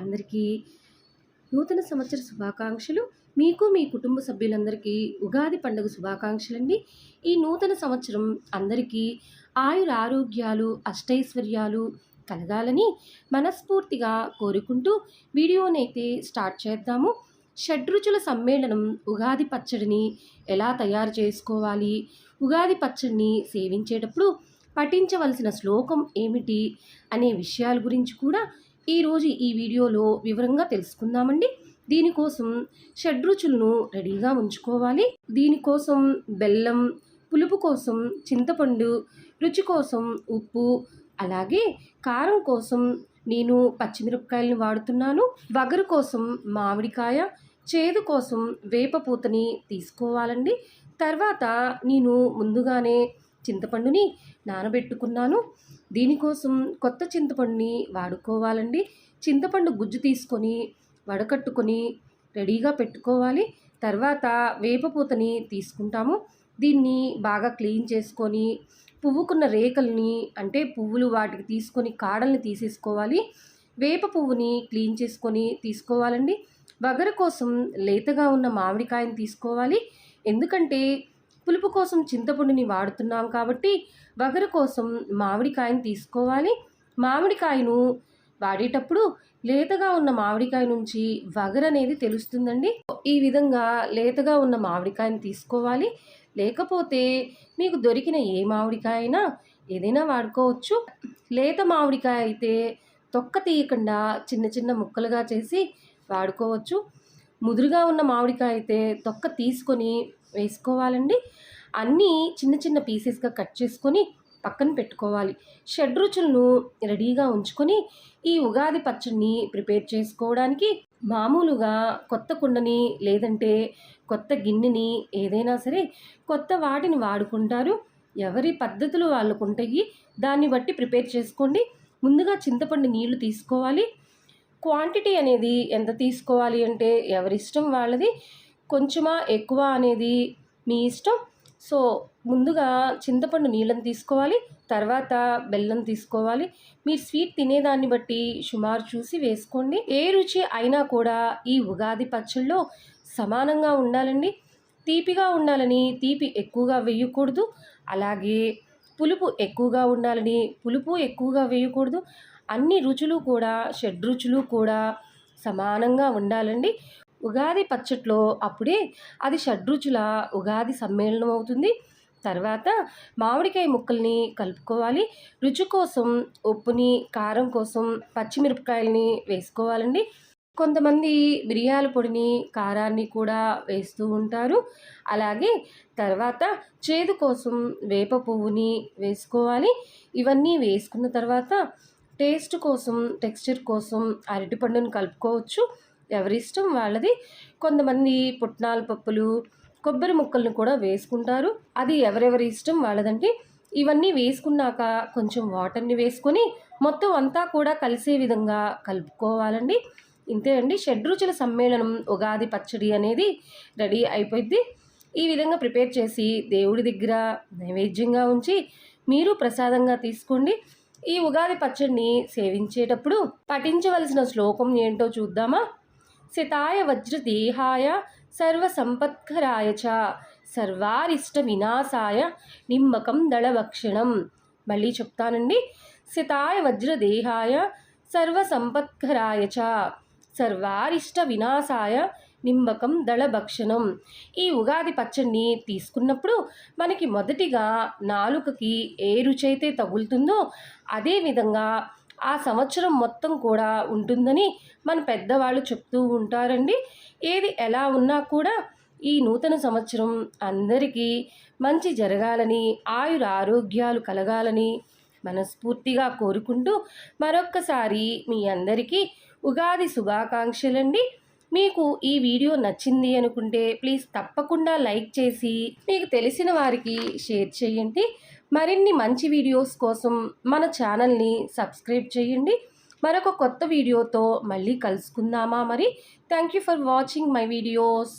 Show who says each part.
Speaker 1: అందరికీ నూతన సంవత్సర శుభాకాంక్షలు. మీకు మీ కుటుంబ సభ్యులందరికీ ఉగాది పండుగ శుభాకాంక్షలండి. ఈ నూతన సంవత్సరం అందరికీ ఆయుర ఆరోగ్యాలు అష్టైశ్వర్యాలు కలగాలని మనస్ఫూర్తిగా కోరుకుంటూ వీడియోనైతే స్టార్ట్ చేద్దాము. షడ్రుచుల సమ్మేళనం ఉగాది పచ్చడిని ఎలా తయారు చేసుకోవాలి? ఉగాది పచ్చడిని సేవించేటప్పుడు పఠించవలసిన శ్లోకం ఏమిటి? అనే విషయాల గురించి కూడా ఈరోజు ఈ వీడియోలో వివరంగా తెలుసుకుందామండి. దీనికోసం షడ్రుచులను రెడీగా ఉంచుకోవాలి. దీనికోసం బెల్లం పులుపు కోసం చింతపండు రుచి కోసం ఉప్పు అలాగే కారం కోసం నేను పచ్చిమిరపకాయలను వాడుతున్నాను. వగరు కోసం మామిడికాయ చేదు కోసం వేపపూతని తీసుకోవాలండి. తర్వాత నేను ముందుగానే చింతపండుని నానబెట్టుకున్నాను. దీనికోసం కొత్త చింతపండుని వాడుకోవాలండి. చింతపండు గుజ్జు తీసుకొని వడకట్టుకొని రెడీగా పెట్టుకోవాలి. తర్వాత వేపపూతని తీసుకుంటాము. దీన్ని బాగా క్లీన్ చేసుకొని పువ్వుకున్న రేకల్ని అంటే పువ్వులు వాటికి తీసుకొని కాడల్ని తీసేసుకోవాలి. వేప పువ్వుని క్లీన్ చేసుకొని తీసుకోవాలండి. వగర కోసం లేతగా ఉన్న మామిడికాయని తీసుకోవాలి. ఎందుకంటే పులుపు కోసం చింతపండుని వాడుతున్నాం కాబట్టి వగర కోసం మామిడికాయను తీసుకోవాలి. మామిడికాయను వాడేటప్పుడు లేతగా ఉన్న మామిడికాయ నుంచి వగర్ అనేది తెలుస్తుందండి. ఈ విధంగా లేతగా ఉన్న మామిడికాయను తీసుకోవాలి. లేకపోతే మీకు దొరికిన ఏ మామిడికాయ అయినా ఏదైనా వాడుకోవచ్చు. లేత మామిడికాయ అయితే తొక్క తీయకుండా చిన్న చిన్న ముక్కలుగా చేసి వాడుకోవచ్చు. ముదురుగా ఉన్న మామిడికాయ అయితే తొక్క తీసుకొని వేసుకోవాలండి. అన్నీ చిన్న చిన్న పీసెస్గా కట్ చేసుకొని పక్కన పెట్టుకోవాలి. షడ్రుచులను రెడీగా ఉంచుకొని ఈ ఉగాది పచ్చడిని ప్రిపేర్ చేసుకోవడానికి మామూలుగా కొత్త కుండని లేదంటే కొత్త గిన్నెని ఏదైనా సరే కొత్త వాటిని వాడుకుంటారు. ఎవరి పద్ధతులు వాళ్ళకు ఉంటాయి దాన్ని బట్టి ప్రిపేర్ చేసుకోండి. ముందుగా చింతపండు నీళ్ళు తీసుకోవాలి. క్వాంటిటీ అనేది ఎంత తీసుకోవాలి అంటే ఎవరిష్టం వాళ్ళది కొంచెమా ఎక్కువ అనేది మీ ఇష్టం. సో ముందుగా చింతపండు నీళ్ళని తీసుకోవాలి తర్వాత బెల్లం తీసుకోవాలి. మీరు స్వీట్ తినేదాన్ని బట్టి సుమారు చూసి వేసుకోండి. ఏ రుచి అయినా కూడా ఈ ఉగాది పచ్చళ్ళలో సమానంగా ఉండాలండి. తీపిగా ఉండాలని తీపి ఎక్కువగా వేయకూడదు. అలాగే పులుపు ఎక్కువగా ఉండాలని పులుపు ఎక్కువగా వేయకూడదు. అన్ని రుచులు కూడా షడ్రుచులు కూడా సమానంగా ఉండాలండి. ఉగాది పచ్చట్లో అప్పుడే అది షడ్రుచుల ఉగాది సమ్మేళనం అవుతుంది. తర్వాత మామిడికాయ ముక్కల్ని కలుపుకోవాలి. రుచి కోసం ఉప్పుని కారం కోసం పచ్చిమిరపకాయలని వేసుకోవాలండి. కొంతమంది మిరియాల పొడిని కారాన్ని కూడా వేస్తూ ఉంటారు. అలాగే తర్వాత చేదు కోసం వేప పువ్వుని వేసుకోవాలి. ఇవన్నీ వేసుకున్న తర్వాత టేస్ట్ కోసం టెక్స్చర్ కోసం అరటిపండును కలుపుకోవచ్చు. ఎవరి ఇష్టం వాళ్ళది. కొంతమంది పుట్నాల పప్పులు కొబ్బరి ముక్కలను కూడా వేసుకుంటారు. అది ఎవరెవరి ఇష్టం వాళ్ళదంటే ఇవన్నీ వేసుకున్నాక కొంచెం వాటర్ని వేసుకొని మొత్తం అంతా కూడా కలిసే విధంగా కలుపుకోవాలండి. ఇంతే అండి. షడ్రుచుల సమ్మేళనం ఉగాది పచ్చడి అనేది రెడీ అయిపోయింది ఈ విధంగా ప్రిపేర్ చేసి దేవుడి దగ్గర నైవేద్యంగా ఉంచి మీరు ప్రసాదంగా తీసుకోండి. ఈ ఉగాది పచ్చడిని సేవించేటప్పుడు పఠించవలసిన శ్లోకం ఏంటో చూద్దామా? సితాయ వజ్రదేహాయ సర్వసంపత్కరాయ చ సర్వారిష్ట వినాశాయ నిమ్మకం దళభక్షణం. మళ్ళీ చెప్తానండి. సితాయ వజ్రదేహాయ సర్వసంపత్కరాయ చ సర్వారిష్ట వినాశాయ నిమ్మకం దళభక్షణం. ఈ ఉగాది పచ్చడిని తీసుకున్నప్పుడు మనకి మొదటిగా నాలుకకి ఏ రుచి అయితే తగులుతుందో అదేవిధంగా ఆ సంవత్సరం మొత్తం కూడా ఉంటుందని మన పెద్దవాళ్ళు చెప్తూ ఉంటారండి. ఏది ఎలా ఉన్నా కూడా ఈ నూతన సంవత్సరం అందరికీ మంచి జరగాలని ఆయుర ఆరోగ్యాలు కలగాలని మనస్ఫూర్తిగా కోరుకుంటూ మరొక్కసారి మీ అందరికీ ఉగాది శుభాకాంక్షలండి. మీకు ఈ వీడియో నచ్చింది అనుకుంటే ప్లీజ్ తప్పకుండా లైక్ చేసి మీకు తెలిసిన వారికి షేర్ చేయండి. మరిన్ని మంచి వీడియోస్ కోసం మన ఛానల్ని సబ్స్క్రైబ్ చేయండి. మరొక కొత్త వీడియోతో మళ్ళీ కలుసుకుందామా మరి? Thank you for watching my videos